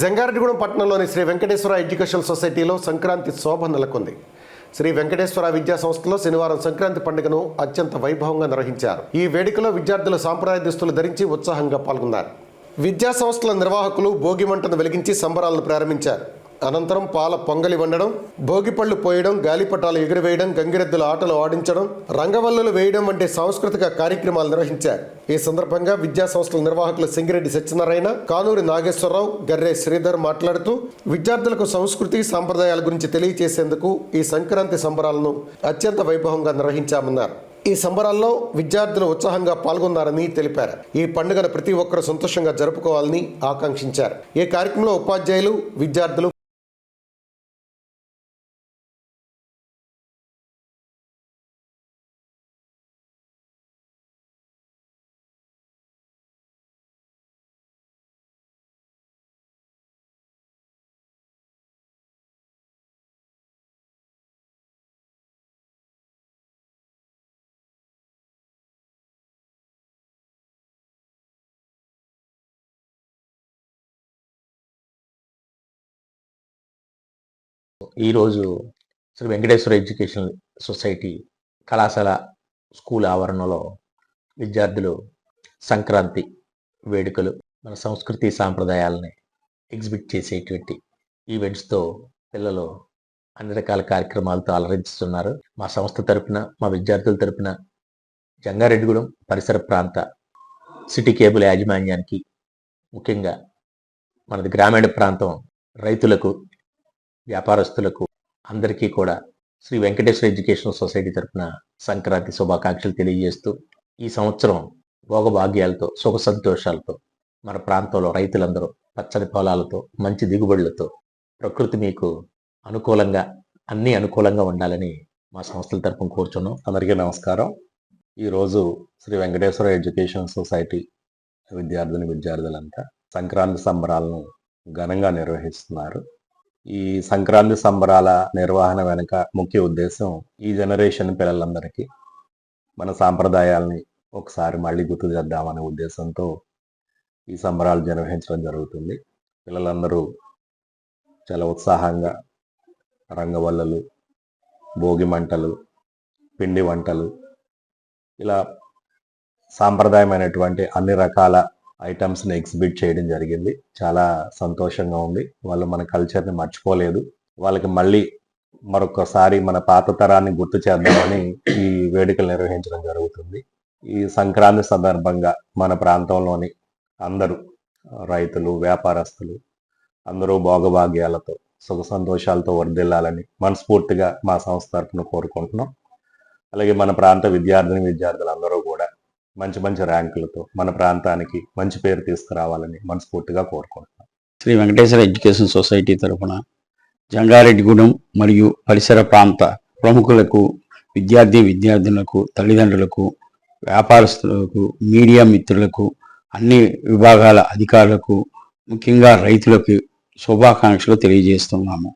జంగారెడ్డిగూడెం పట్టణంలోని శ్రీ వెంకటేశ్వర ఎడ్యుకేషన్ సొసైటీలో సంక్రాంతి శోభ నెలకొంది. శ్రీ వెంకటేశ్వర విద్యా సంస్థలో శనివారం సంక్రాంతి పండుగను అత్యంత వైభవంగా నిర్వహించారు. ఈ వేడుకలో విద్యార్థులు సాంప్రదాయ దుస్తులు ధరించి ఉత్సాహంగా పాల్గొన్నారు. విద్యా సంస్థల నిర్వాహకులు భోగి మంటను వెలిగించి సంబరాలను ప్రారంభించారు. అనంతరం పాల పొంగలి వండడం భోగిపళ్ళు పోయడం గాలిపటాలు ఎగురవేయడం గంగిరెద్దుల ఆటలు ఆడించడం రంగవల్లులు వేయడం వంటి సాంస్కృతిక కార్యక్రమాలు నిర్వహించారు. ఈ సందర్భంగా విద్యా సంస్థల నిర్వాహకులు సింగిరెడ్డి సత్యనారాయణ కానూరి నాగేశ్వరరావు గర్రే శ్రీధర్ మాట్లాడుతూ విద్యార్థులకు సంస్కృతి సాంప్రదాయాల గురించి తెలియజేసేందుకు ఈ సంక్రాంతి సంబరాలను అత్యంత వైభవంగా నిర్వహించామన్నారు. ఈ సంబరాల్లో విద్యార్థులు ఉత్సాహంగా పాల్గొన్నారని తెలిపారు. ఈ పండుగను ప్రతి ఒక్కరూ సంతోషంగా జరుపుకోవాలని ఆకాంక్షించారు. ఈ కార్యక్రమంలో ఉపాధ్యాయులు విద్యార్థులు ఈరోజు శ్రీ వెంకటేశ్వర ఎడ్యుకేషన్ సొసైటీ కళాశాల స్కూల్ ఆవరణలో విద్యార్థులు సంక్రాంతి వేడుకలు మన సంస్కృతి సాంప్రదాయాలని ఎగ్జిబిట్ చేసేటువంటి ఈవెంట్స్తో పిల్లలు అన్ని రకాల కార్యక్రమాలతో అలరించుతున్నారు. మా సంస్థ తరపున మా విద్యార్థుల తరపున జంగారెడ్డిగూడెం పరిసర ప్రాంత సిటీ కేబుల్ యాజమాన్యానికి ముఖ్యంగా మనది గ్రామీణ ప్రాంతం రైతులకు వ్యాపారస్తులకు అందరికీ కూడా శ్రీ వెంకటేశ్వర ఎడ్యుకేషన్ సొసైటీ తరపున సంక్రాంతి శుభాకాంక్షలు తెలియజేస్తూ ఈ సంవత్సరం భోగభాగ్యాలతో సుఖ సంతోషాలతో మన ప్రాంతంలో రైతులందరూ పచ్చని పొలాలతో మంచి దిగుబడులతో ప్రకృతి మీకు అనుకూలంగా అన్ని అనుకూలంగా ఉండాలని మా సంస్థల తరఫున కూర్చున్నాం. అందరికీ నమస్కారం. ఈరోజు శ్రీ వెంకటేశ్వర ఎడ్యుకేషన్ సొసైటీ విద్యార్థిని విద్యార్థులంతా సంక్రాంతి సంబరాలను ఘనంగా నిర్వహిస్తున్నారు. ఈ సంక్రాంతి సంబరాల నిర్వహణ వెనుక ముఖ్య ఉద్దేశం ఈ జనరేషన్ పిల్లలందరికీ మన సాంప్రదాయాల్ని ఒకసారి మళ్ళీ గుర్తు చేద్దామనే ఉద్దేశంతో ఈ సంబరాలు నిర్వహించడం జరుగుతుంది. పిల్లలందరూ చాలా ఉత్సాహంగా రంగవల్లలు భోగి మంటలు పిండి వంటలు ఇలా సాంప్రదాయమైనటువంటి అన్ని రకాల ఐటమ్స్ని ఎగ్జిబిట్ చేయడం జరిగింది. చాలా సంతోషంగా ఉంది. వాళ్ళు మన కల్చర్ని మర్చిపోలేదు. వాళ్ళకి మళ్ళీ మరొకసారి మన పాత తరాన్ని గుర్తు చేద్దామని ఈ వేడుకలు నిర్వహించడం జరుగుతుంది. ఈ సంక్రాంతి సందర్భంగా మన ప్రాంతంలోని అందరూ రైతులు వ్యాపారస్తులు అందరూ భోగభాగ్యాలతో సుఖ సంతోషాలతో వర్దిల్లాలని మనస్ఫూర్తిగా మా సంస్థ తరఫున కోరుకుంటున్నాం. అలాగే మన ప్రాంత విద్యార్థిని విద్యార్థులందరూ మంచి మంచి ర్యాంకులతో మన ప్రాంతానికి మంచి పేరు తీసుకురావాలని మనస్ఫూర్తిగా కోరుకుంటున్నాం. శ్రీ వెంకటేశ్వర ఎడ్యుకేషన్ సొసైటీ తరఫున జంగారెడ్డిగూడెం మరియు పరిసర ప్రాంత ప్రముఖులకు విద్యార్థి విద్యార్థులకు తల్లిదండ్రులకు వ్యాపారస్తులకు మీడియా మిత్రులకు అన్ని విభాగాల అధికారులకు ముఖ్యంగా రైతులకు శుభాకాంక్షలు తెలియజేస్తున్నాము.